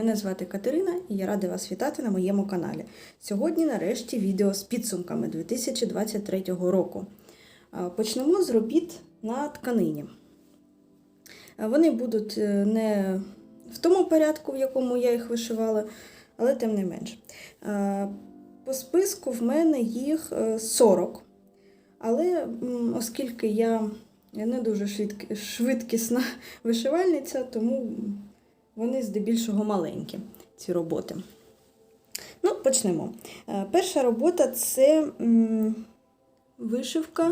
Мене звати Катерина і я рада вас вітати на моєму каналі. Сьогодні, нарешті, відео з підсумками 2023 року. Почнемо з робіт на тканині. Вони будуть е, не в тому порядку, в якому я їх вишивала, але тим не менш. По списку в мене їх е, 40. Але оскільки я не дуже швидкісна вишивальниця, тому вони здебільшого маленькі, ці роботи. Ну, почнемо. Е, Перша робота це вишивка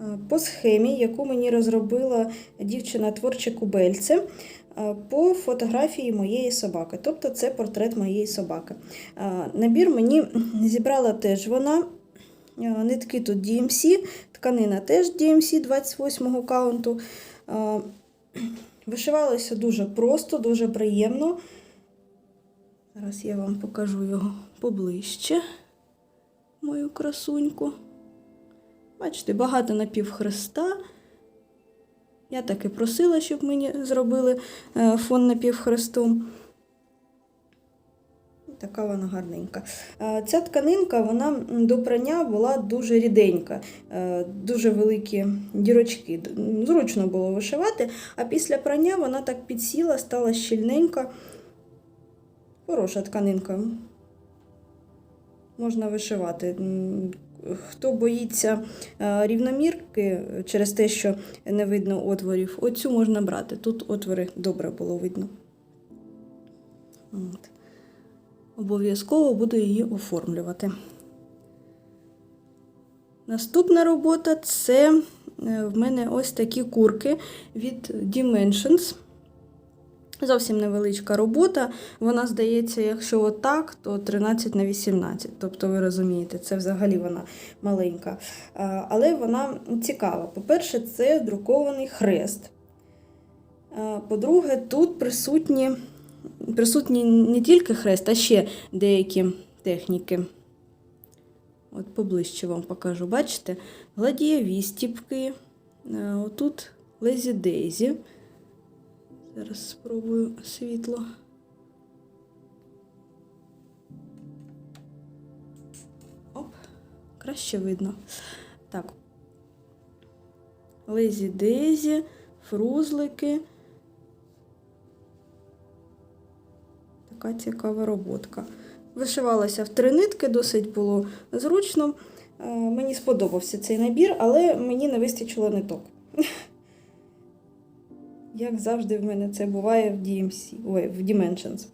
е, по схемі, яку мені розробила дівчина творче кубельце е, по фотографії моєї собаки. Тобто це портрет моєї собаки. Набір мені зібрала теж вона. Нитки тут DMC, тканина теж DMC 28 каунту. Вишивалося дуже просто, дуже приємно. Зараз я вам покажу його поближче, мою красуньку. Бачите, багато напівхреста. Я так і просила, щоб мені зробили е, фон напівхрестом. Така вона гарненька. Е, Ця тканинка вона до прання була дуже ріденька, е, дуже великі дірочки. Зручно було вишивати, а після прання вона так підсіла, стала щільненька. Хороша тканинка. Можна вишивати. Хто боїться е, рівномірки через те, що не видно отворів, оцю можна брати. Тут отвори добре було видно. От. Обов'язково буду її оформлювати. Наступна робота це е, в мене ось такі курки від Dimensions. Зовсім невеличка робота. Вона здається, якщо отак, то 13 на 18. Тобто, ви розумієте, це взагалі вона маленька. Але вона цікава. По-перше, це друкований хрест. По-друге, тут присутні, присутні не тільки хрест, а ще деякі техніки. От поближче вам покажу. Бачите? Гладієві стіпки. Е, Отут Лезі Дейзі. Зараз спробую світло. Оп, краще видно. Так. Лезі Дезі, фрузлики. Така цікава роботка. Вишивалася в три нитки, досить було зручно. Е, Мені сподобався цей набір, але мені не вистачило ниток. Як завжди в мене це буває в DMC, ой, в Dimensions.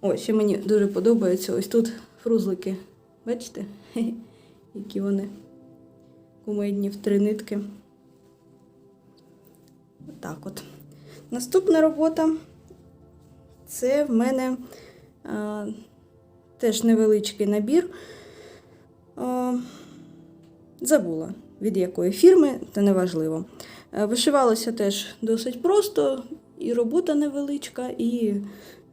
Ось, ще мені дуже подобається ось тут фрузлики. Бачите? Які вони кумедні в три нитки. Отак от. Наступна робота це в мене а, теж невеличкий набір. А, забула від якої фірми, це неважливо. Е, Вишивалося теж досить просто, і робота невеличка, і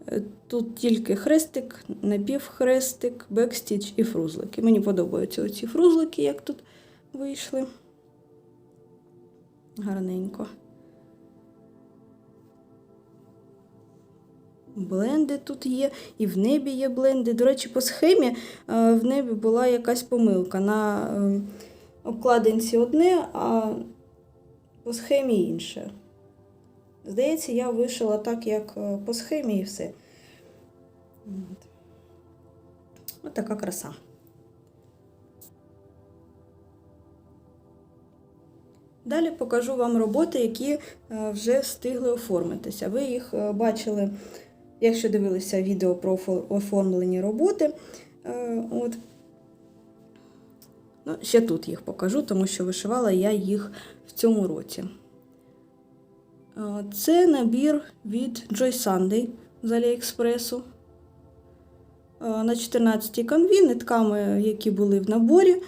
е, тут тільки хрестик, напівхрестик, бекстіч і фрузлики. Мені подобаються оці фрузлики, як тут вийшли. Гарненько. Бленди тут є, і в небі є бленди. До речі, по схемі е, в небі була якась помилка. На е, обкладинці одне, а по схемі інше. Здається, я вишила так, як е, по схемі, і все. Ось така краса. Далі покажу вам роботи, які вже встигли оформитися. Ви їх бачили, якщо дивилися відео про оформлені роботи. Е, От. Ну, ще тут їх покажу, тому що вишивала я їх в цьому році. Е, Це набір від Joy Sunday з Аліекспресу. Е, На 14-й канві, нитками, які були в наборі.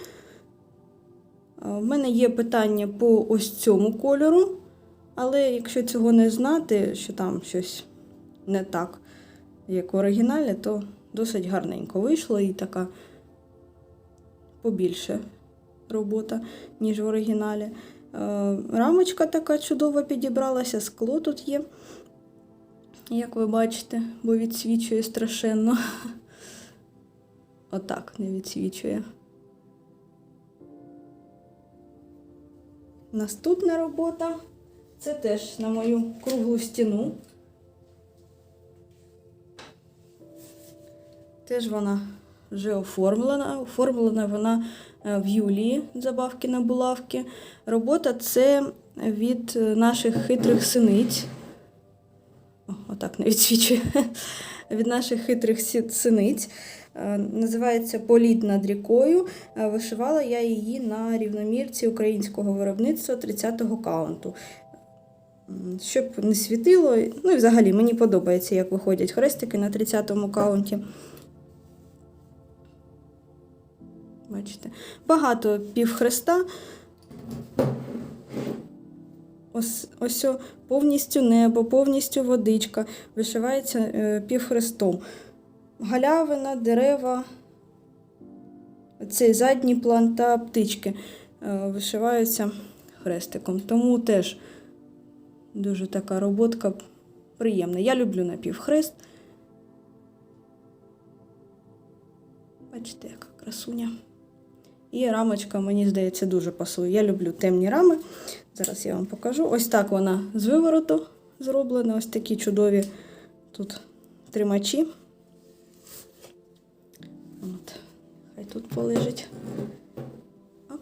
В мене є питання по ось цьому кольору, але якщо цього не знати, що там щось не так, як в оригіналі, то досить гарненько вийшло і така побільше робота, ніж в оригіналі. Е, Рамочка така чудова підібралася, скло тут є. Як ви бачите, бо відсвічує страшенно. Отак не відсвічує. Наступна робота це теж на мою круглу стіну. Теж вона вже оформлена. Оформлена вона е, в Юлії забавки на булавки. Робота це від е, наших хитрих синиць. О, отак не відсвічує. Від наших хитрих синиць. Е, Називається Політ над рікою. Вишивала я її на рівномірці українського виробництва 30-го каунту. Щоб не світило. Ну і взагалі мені подобається, як виходять хрестики на 30-му каунті. Бачите, багато півхреста. Ось, ось повністю небо, повністю водичка. Вишивається е, півхрестом. Галявина, дерева, цей задній план та птички е, вишиваються хрестиком. Тому теж дуже така роботка приємна. Я люблю напівхрест. Бачите, яка красуня. І рамочка, мені здається, дуже пасує. Я люблю темні рами. Зараз я вам покажу. Ось так вона з вивороту зроблена. Ось такі чудові тут тримачі. От. Хай тут полежить. Оп.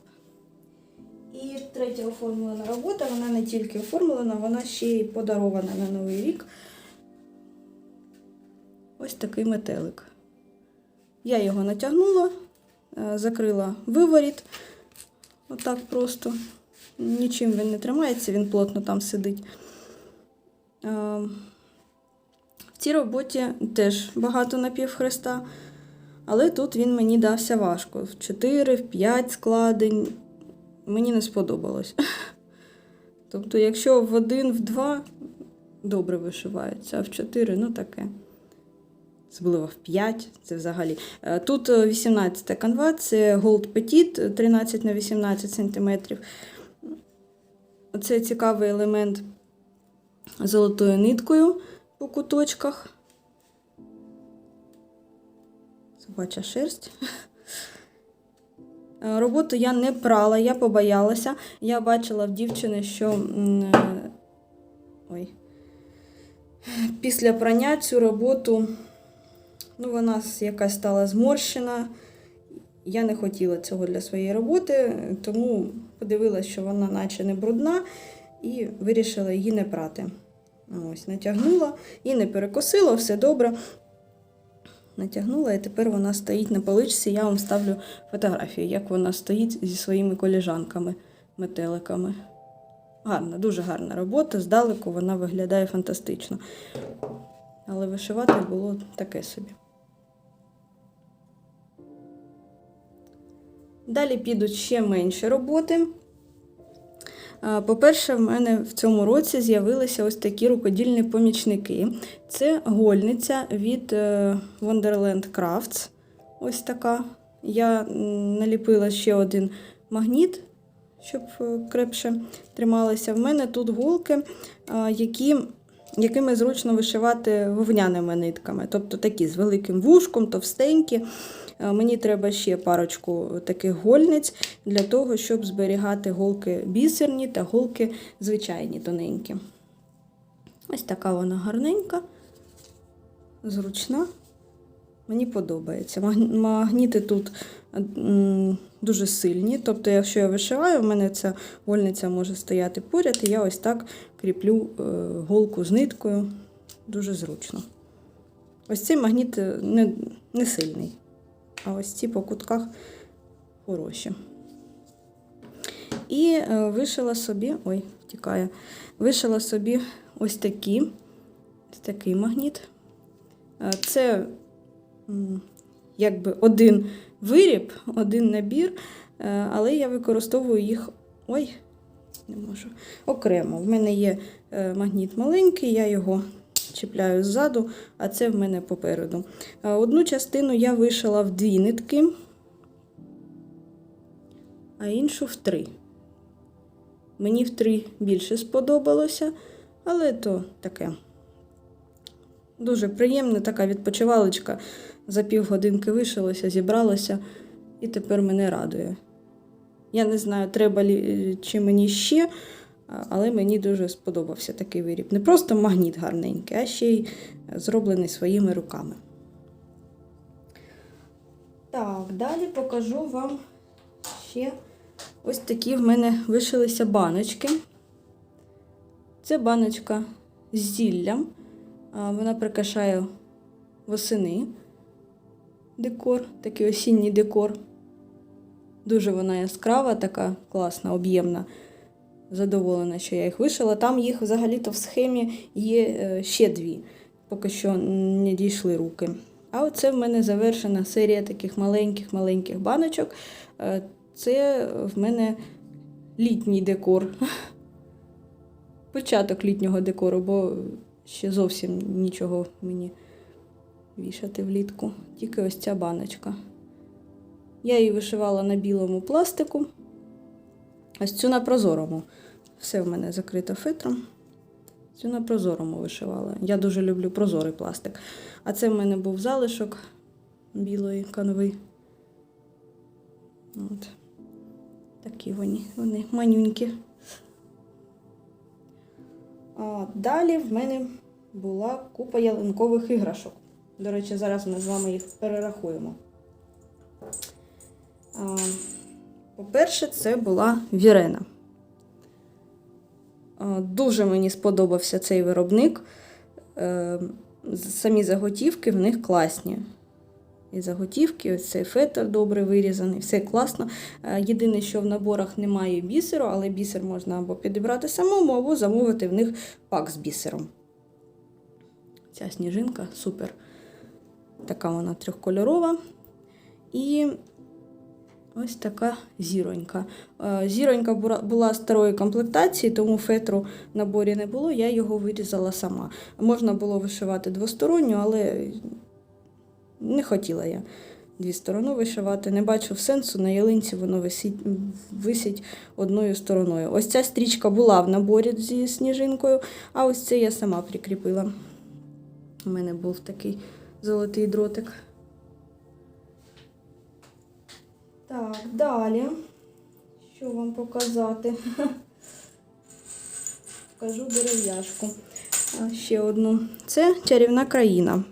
І третя оформлена робота, вона не тільки оформлена, вона ще й подарована на Новий рік. Ось такий метелик. Я його натягнула, закрила виворіт. Отак просто. Нічим він не тримається, він плотно там сидить. Е, В цій роботі теж багато напівхреста, але тут він мені дався важко. В 4, в 5 складень мені не сподобалось. Тобто, якщо в 1, в 2 добре вишивається, а в 4 ну таке. Особливо в 5, це взагалі. Е, Тут 18 канва, це Gold Petit 13 на 18 см. Це цікавий елемент золотою ниткою по куточках. Собача шерсть. Е, Роботу я не прала, я побоялася. Я бачила в дівчини, що е, ой, після прання цю роботу ну, вона якась стала зморщена. Я не хотіла цього для своєї роботи, тому подивилася, що вона наче не брудна, і вирішила її не прати. Ось, натягнула і не перекосила, все добре. Натягнула, і тепер вона стоїть на поличці. Я вам ставлю фотографію, як вона стоїть зі своїми коліжанками, метеликами. Гарна, дуже гарна робота. Здалеку вона виглядає фантастично. Але вишивати було таке собі. Далі підуть ще менші роботи. По-перше, в мене в цьому році з'явилися ось такі рукодільні помічники. Це гольниця від е, Wonderland Crafts. Ось така. Я наліпила ще один магніт, щоб е, крепше трималися. В мене тут голки, які, якими зручно вишивати вовняними нитками. Тобто такі з великим вушком, товстенькі. Е, Мені треба ще парочку таких гольниць для того, щоб зберігати голки бісерні та голки звичайні тоненькі. Ось така вона гарненька, зручна. Мені подобається. Магніти тут дуже сильні. Тобто, якщо я вишиваю, в мене ця гольниця може стояти поряд, і я ось так кріплю е, голку з ниткою. Дуже зручно. Ось цей магніт е, не, не сильний. А ось ці по кутках хороші. І е, вишила собі, ой, втікає, вишила собі ось такі, ось такий магніт. Е, Це якби один виріб, один набір, е, але я використовую їх. Ой, не можу. Окремо. В мене є магніт маленький, я його чіпляю ззаду, а це в мене попереду. Одну частину я вишила в дві нитки, а іншу в три. Мені в три більше сподобалося, але то таке. Дуже приємна така відпочивалочка. За півгодинки вишилося, зібралося і тепер мене радує. Я не знаю, треба лі, чи мені ще, але мені дуже сподобався такий виріб. Не просто магніт гарненький, а ще й зроблений своїми руками. Так, далі покажу вам ще ось такі в мене вишилися баночки. Це баночка з зіллям. Вона прикрашає восени декор, такий осінній декор. Дуже вона яскрава, така класна, об'ємна. Задоволена, що я їх вишила. Там їх взагалі-то в схемі є е, ще дві, поки що не дійшли руки. А оце в мене завершена серія таких маленьких-маленьких баночок. Е, Це в мене літній декор. Початок літнього декору, бо ще зовсім нічого мені вішати влітку. Тільки ось ця баночка. Я її вишивала на білому пластику. Ось цю на прозорому. Все в мене закрито фетром. Цю на прозорому вишивала. Я дуже люблю прозорий пластик. А це в мене був залишок білої канви. От. Такі вони, вони манюнькі. А далі в мене була купа ялинкових іграшок. До речі, зараз ми з вами їх перерахуємо. А, По-перше, це була Вірена. Дуже мені сподобався цей виробник. Е, Самі заготівки в них класні. І заготівки, ось цей фетр добре вирізаний, все класно. Е, Єдине, що в наборах немає бісеру, але бісер можна або підібрати самому, або замовити в них пак з бісером. Ця сніжинка супер. Така вона трьохкольорова. І ось така зіронька. Е, Зіронька була старої комплектації, тому фетру в наборі не було, я його вирізала сама. Можна було вишивати двосторонню, але не хотіла я дві сторони вишивати. Не бачу сенсу, на ялинці воно висить, висить одною стороною. Ось ця стрічка була в наборі зі сніжинкою, а ось це я сама прикріпила. У мене був такий золотий дротик. Так, далі. Що вам показати? Покажу дерев'яшку. Ще одну. Це чарівна країна.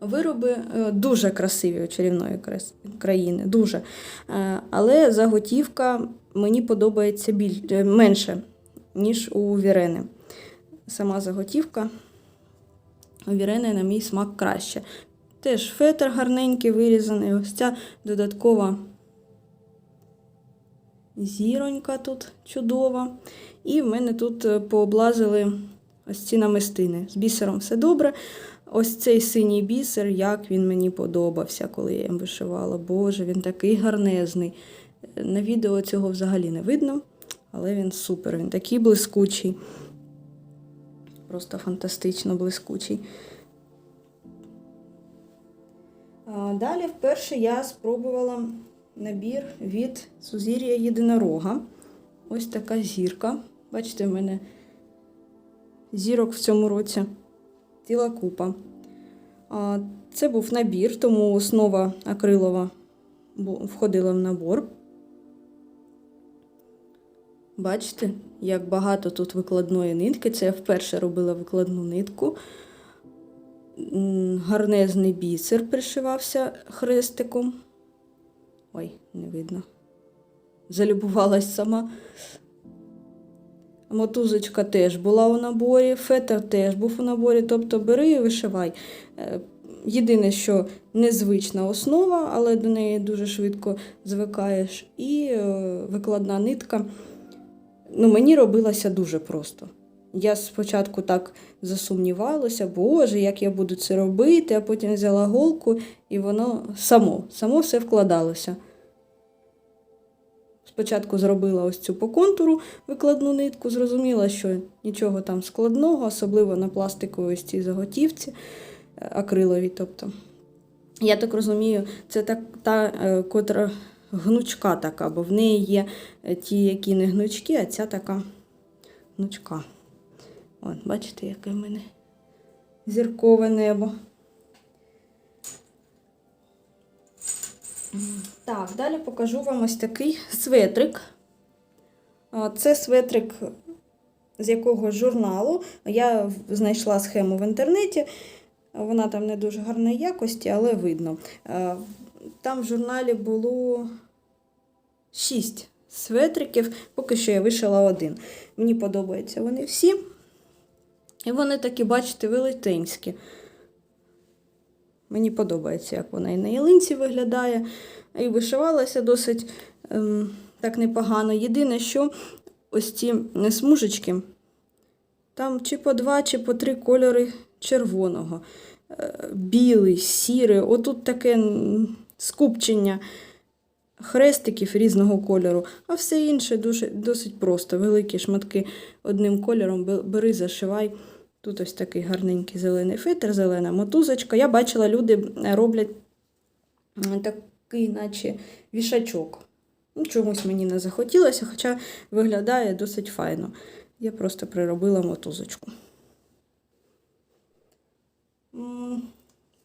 Вироби е, дуже красиві у чарівної країни, дуже. Е, Але заготівка мені подобається біль... е, менше, ніж у Вірени. Сама заготівка у Вірени, на мій смак, краще. Теж фетр гарненький вирізаний. Ось ця додаткова зіронька тут чудова. І в мене тут е, пооблазили ось ці намистини. З бісером все добре. Ось цей синій бісер, як він мені подобався, коли я їм вишивала. Боже, він такий гарнезний. Е, На відео цього взагалі не видно, але він супер, він такий блискучий. Просто фантастично блискучий. Далі вперше я спробувала набір від Сузір'я Єдинорога. Ось така зірка. Бачите, в мене зірок в цьому році ціла купа. Це був набір, тому основа акрилова входила в набор. Бачите, як багато тут викладної нитки. Це я вперше робила викладну нитку. Гарнезний бісер пришивався хрестиком. Ой, не видно. Залюбувалась сама. Мотузочка теж була у наборі, фетр теж був у наборі, тобто бери і вишивай. Е, Єдине, що незвична основа, але до неї дуже швидко звикаєш. І е, викладна нитка. Ну, мені робилася дуже просто. Я спочатку так засумнівалася, боже, як я буду це робити, а потім взяла голку, і воно само, само все вкладалося. Спочатку зробила ось цю по контуру викладну нитку, зрозуміла, що нічого там складного, особливо на пластиковій ось цій заготівці, е, акриловій. Тобто. Я так розумію, це так, та, е, котра гнучка така, бо в неї є е, ті, які не гнучки, а ця така гнучка. От, бачите, яке в мене зіркове небо. Так, далі покажу вам ось такий светрик. Це светрик з якогось журналу. Я знайшла схему в інтернеті. Вона там не дуже гарної якості, але видно. Там в журналі було 6 светриків, поки що я вишила один. Мені подобаються вони всі. І вони такі, бачите, велетенські. Мені подобається, як вона і на ялинці виглядає, і вишивалася досить ем, так непогано. Єдине, що ось ці е, смужечки, там чи по два, чи по три кольори червоного. Е, Білий, сірий, отут таке скупчення хрестиків різного кольору, а все інше дуже, досить просто. Великі шматки одним кольором бери, зашивай. Тут ось такий гарненький зелений фетр, зелена мотузочка. Я бачила, люди е, роблять такий, наче вішачок. Ну, чомусь мені не захотілося, хоча виглядає досить файно. Я просто приробила мотузочку.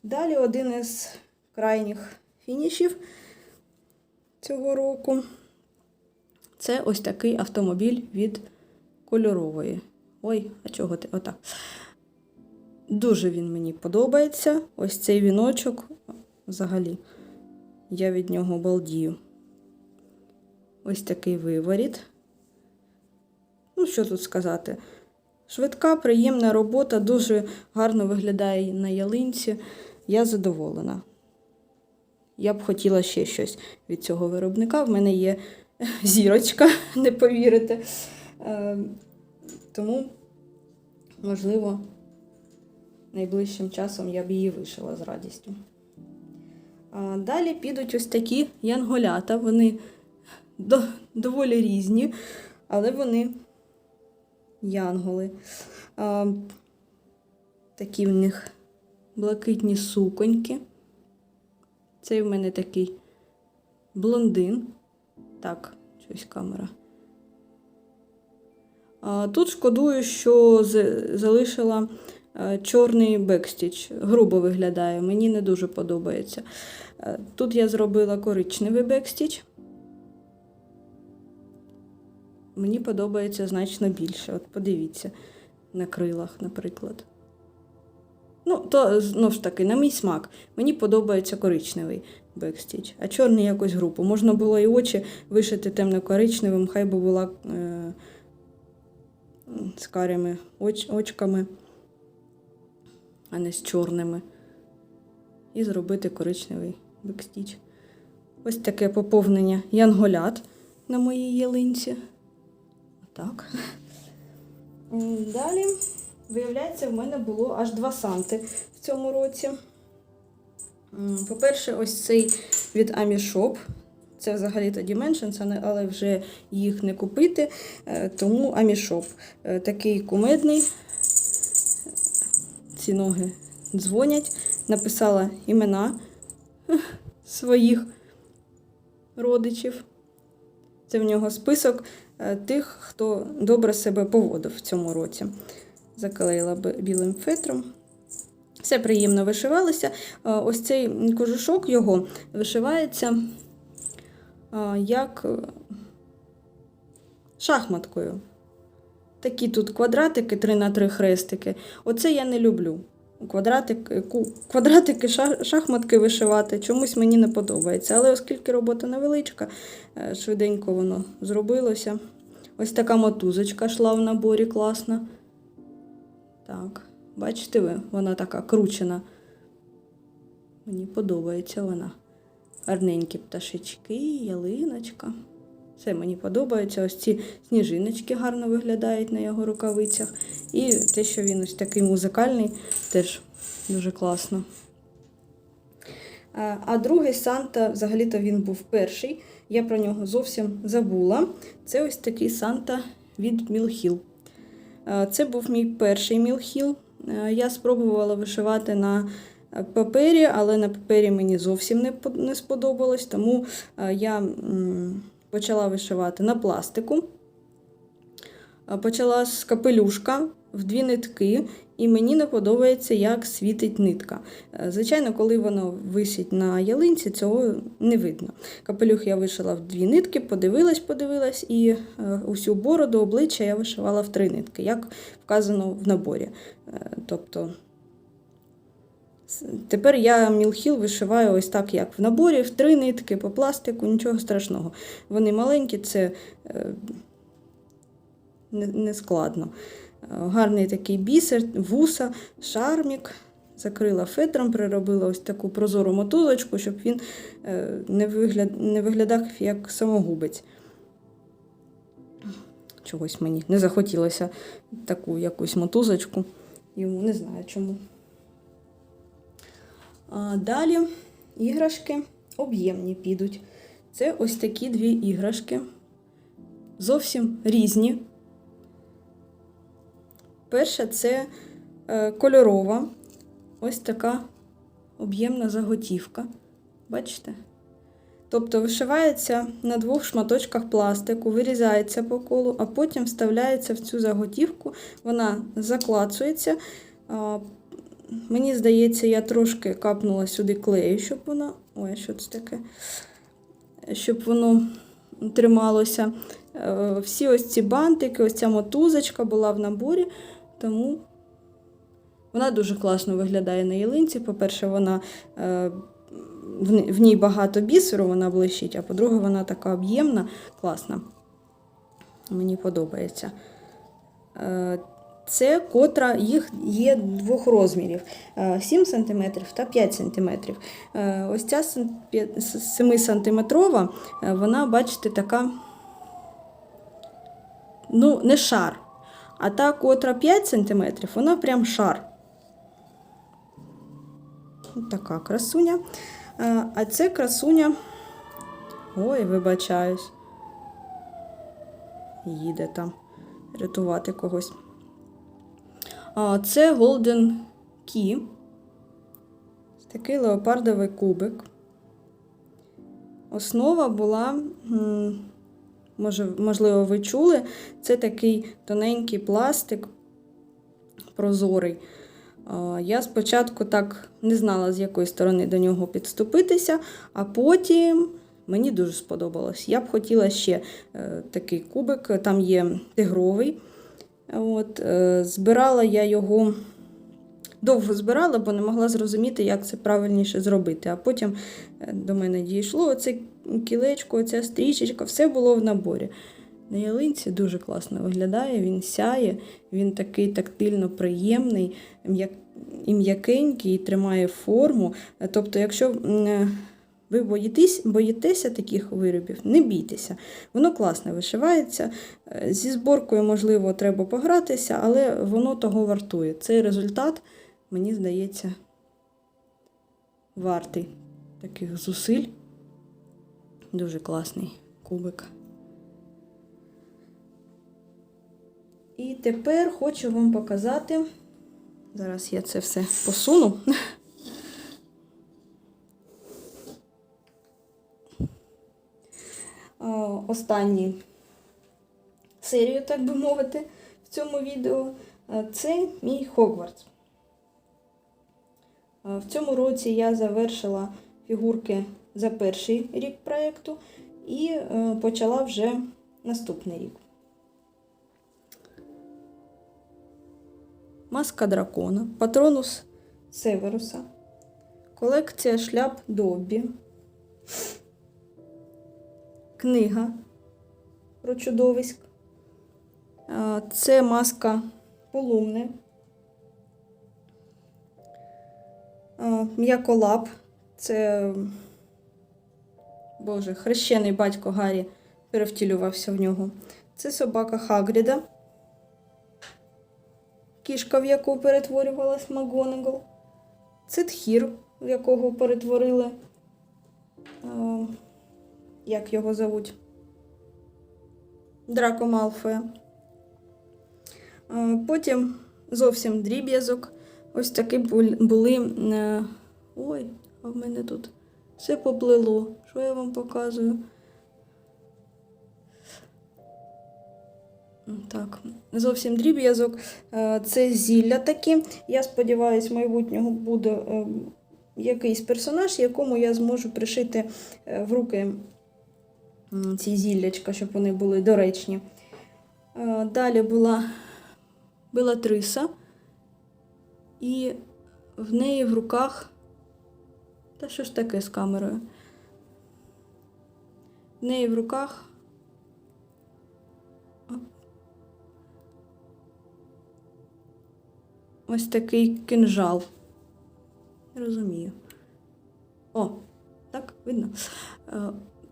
Далі один із крайніх фінішів цього року. Це ось такий автомобіль від кольорової. Ой, а чого ти? Отак. Дуже він мені подобається. Ось цей віночок. Взагалі, я від нього балдію. Ось такий виворіт. Ну, що тут сказати? Швидка, приємна робота, дуже гарно виглядає на ялинці. Я задоволена. Я б хотіла ще щось від цього виробника. В мене є зірочка, не повірите. Е, Тому, можливо, найближчим часом я б її вишила з радістю. Далі підуть ось такі янголята. Вони до, доволі різні, але вони янголи. Такі в них блакитні суконьки. Цей в мене такий блондин. Так, щось камера. Тут шкодую, що залишила е, чорний бекстіч. Грубо виглядає, мені не дуже подобається. Е, Тут я зробила коричневий бекстіч. Мені подобається значно більше. От подивіться на крилах, наприклад. Ну, то знову ж таки, на мій смак. Мені подобається коричневий бекстіч, а чорний якось групу. Можна було і очі вишити темно-коричневим, хай би була е, з карими оч, очками, а не з чорними. І зробити коричневий бекстіч. Ось таке поповнення янголят на моїй ялинці. Так. Далі, виявляється, в мене було аж два санти в цьому році. По-перше, ось цей від Amishop. Це взагалі тоді меншинса, але вже їх не купити. е, Тому Amishop. Е, Такий кумедний. Ці ноги дзвонять. Написала імена своїх родичів. Це в нього список е, тих, хто добре себе поводив в цьому році. Заклеїла білим фетром. Все приємно вишивалося. Ось цей кожушок його вишивається як е, шахматкою. Такі тут квадратики, 3 на 3 хрестики. Оце я не люблю. Квадратик, ку- квадратики, шахматки вишивати чомусь мені не подобається. Але оскільки робота невеличка, е, швиденько воно зробилося. Ось така мотузочка йшла в наборі класна. Так, бачите ви, вона така кручена. Мені подобається вона. Гарненькі пташечки, ялиночка. Все мені подобається. Ось ці сніжиночки гарно виглядають на його рукавицях. І те, що він ось такий музикальний, теж дуже класно. А другий Санта, взагалі-то він був перший. Я про нього зовсім забула. Це ось такий Санта від Мілхіл. Це був мій перший Мілхіл. Я спробувала вишивати на папері, але на папері мені зовсім не сподобалось, тому е, я почала вишивати на пластику. Почала з капелюшка в дві нитки, і мені не подобається, як світить нитка. Е, Звичайно, коли воно висить на ялинці, цього не видно. Капелюх я вишила в дві нитки, подивилась, подивилась, і е, усю бороду обличчя я вишивала в три нитки, як вказано в наборі. Е, Тобто тепер я мілхіл вишиваю ось так, як в наборі, в три нитки по пластику, нічого страшного. Вони маленькі, це е, не, складно. Е, Гарний такий бісер, вуса, шармік. Закрила фетром, приробила ось таку прозору мотузочку, щоб він е, не, вигляд, не виглядав як самогубець. Чогось мені не захотілося таку якусь мотузочку. Йому не знаю чому. Далі іграшки об'ємні підуть. Це ось такі дві іграшки. Зовсім різні. Перша це е, кольорова, ось така об'ємна заготівка. Бачите? Тобто вишивається на двох шматочках пластику, вирізається по колу, а потім вставляється в цю заготівку, вона заклацується. Мені здається, я трошки капнула сюди клею, щоб воно. Ой, що це таке? Щоб воно трималося. Е, Всі ось ці бантики, ось ця мотузочка була в наборі, тому вона дуже класно виглядає на ялинці. По-перше, вона е, в ні- в ній багато бісеру, вона блищить, а по-друге, вона така об'ємна, класна. Мені подобається. Е, Це котра їх є двох розмірів: е, 7 см та 5 см. Ось ця 7 сантиметрова, е, вона, бачите, така, ну, не шар. А та, котра 5 см, вона прям шар. Така красуня. Е, А це красуня. Ой, вибачаюсь. Їде там рятувати когось. Це Golden Key. Такий леопардовий кубик. Основа була, можливо, ви чули, це такий тоненький пластик прозорий. Я спочатку так не знала, з якої сторони до нього підступитися, а потім мені дуже сподобалось. Я б хотіла ще е, такий кубик, там є тигровий. От, е, збирала я його довго збирала, бо не могла зрозуміти, як це правильніше зробити. А потім е, до мене дійшло оце кілечко, оця стрічечка, все було в наборі. На ялинці дуже класно виглядає, він сяє, він такий тактильно приємний, і м'якенький, і тримає форму. Тобто, якщо е, ви боїтесь, боїтеся таких виробів, не бійтеся. Воно класно вишивається. Е, Зі зборкою, можливо, треба погратися, але воно того вартує. Цей результат, мені здається, вартий таких зусиль. Дуже класний кубик. І тепер хочу вам показати. Зараз я це все посуну. Останню серію, так би мовити, в цьому відео. Е, Це мій Хогвартс. Е, В цьому році я завершила фігурки за перший рік проєкту і е, почала вже наступний рік. Маска дракона, патронус Северуса, колекція шляп Доббі, книга про чудовиськ. Це маска полумне. А, М'яколап. Це, Боже, хрещений батько Гаррі перевтілювався в нього. Це собака Хагріда. Кішка, в яку перетворювалась Макгонагал. Це тхір, в якого перетворили. Як його зовуть? Драко Малфоя. Потім зовсім дріб'язок. Ось такі були. е, Ой, а в мене тут все поплило. Що я вам показую? Так, зовсім дріб'язок. Е, Це зілля такі. Я сподіваюся, майбутнього буде е, якийсь персонаж, якому я зможу пришити е, в руки ці зіллячка, щоб вони були доречні. Е, Далі була Белатриса, і в неї в руках. Та що ж таке з камерою? В неї в руках. Ось такий кинжал. Розумію. О, так, видно.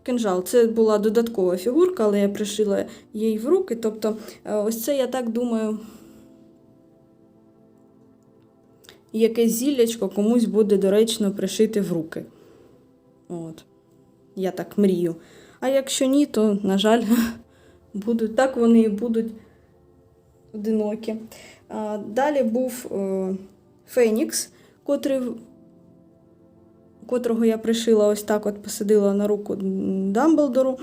Кинжал. Це була додаткова фігурка, але я пришила їй в руки. Тобто, е, ось це, я так думаю, якесь зіллячко комусь буде доречно пришити в руки. От. Я так мрію. А якщо ні, то, на жаль, будуть, так вони і будуть одинокі. Далі був е, Фенікс, котрий, котрого я пришила ось так от посадила на руку Дамблдору.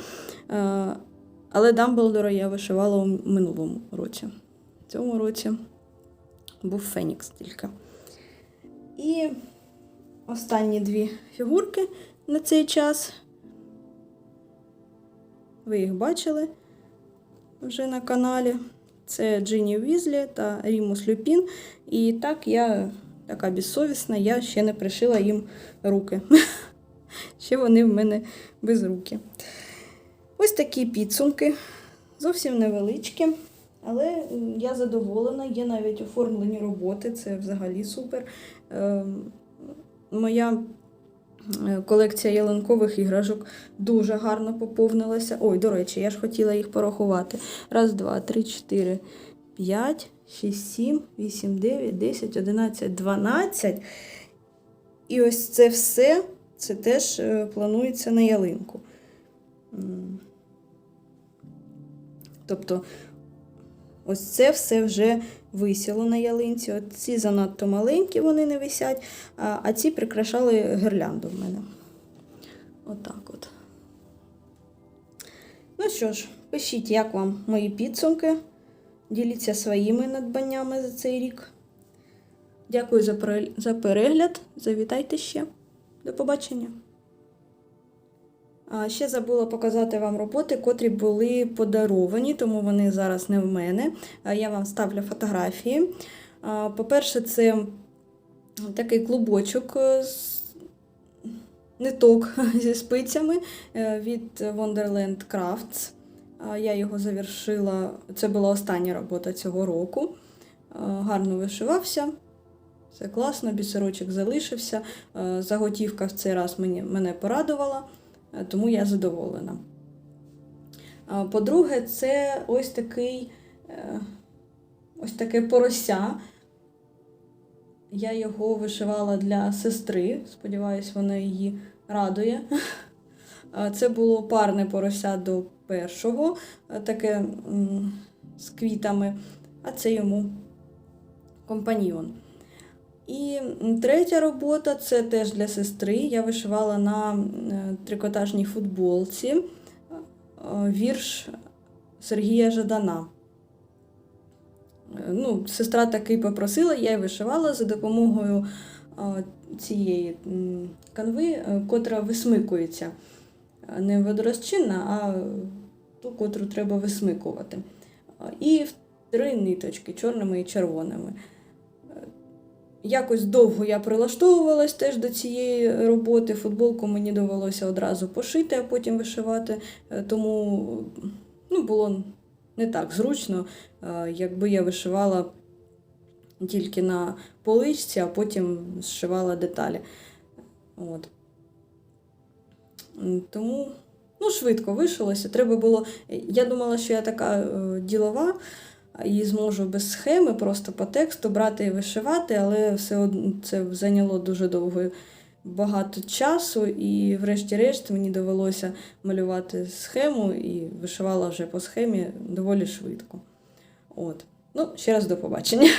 Е, але Дамблдора я вишивала у минулому році. В цьому році був Фенікс тільки. І останні дві фігурки на цей час. Ви їх бачили вже на каналі. Це Джині Візлі та Рімус Люпін. І так я така безсовісна, я ще не пришила їм руки. Ще вони в мене без руки. Ось такі підсумки, зовсім невеличкі, але я задоволена, є навіть оформлені роботи, це взагалі супер. Ем, Моя колекція ялинкових іграшок дуже гарно поповнилася. Ой, до речі, я ж хотіла їх порахувати. Раз, два, три, чотири, п'ять, шість, сім, вісім, дев'ять, десять, одинадцять, дванадцять. І ось це все це теж е, планується на ялинку. Тобто, ось це все вже висіло на ялинці. Ці занадто маленькі, вони не висять, а ці прикрашали гірлянду в мене. Отак от. Ну що ж, пишіть, як вам мої підсумки. Діліться своїми надбаннями за цей рік. Дякую за перегляд. Завітайте ще. До побачення. А ще забула показати вам роботи, котрі були подаровані, тому вони зараз не в мене. Я вам ставлю фотографії. По-перше, це такий клубочок з ниток зі спицями е, від Wonderland Crafts. Я його завершила. Це була остання робота цього року. Гарно вишивався. Все класно, бісерочок залишився. Заготівка в цей раз мені, мене порадувала, е, тому я задоволена. По-друге, це ось такий е, ось таке порося. Я його вишивала для сестри. Сподіваюсь, вона її радує. Це було парне порося до першого, е, таке з квітами, а це йому компаньйон. І третя робота це теж для сестри. Я вишивала на е, трикотажній футболці е, вірш Сергія Жадана. Ну, сестра таки попросила, я й вишивала за допомогою цієї канви, котра висмикується. Не водорозчинна, а ту, котру треба висмикувати. Е, І в три ниточки чорними і червоними. Якось довго я прилаштовувалась теж до цієї роботи. Футболку мені довелося одразу пошити, а потім вишивати. Е, Тому ну, було не так зручно, е, якби я вишивала тільки на поличці, а потім зшивала деталі. От. Тому ну, швидко вишилося. Треба було. Я думала, що я така е, ділова і зможу без схеми, просто по тексту брати і вишивати, але все одно це зайняло дуже довго багато часу, і, врешті-решт, мені довелося малювати схему і вишивала вже по схемі доволі швидко. От. Ну, ще раз до побачення.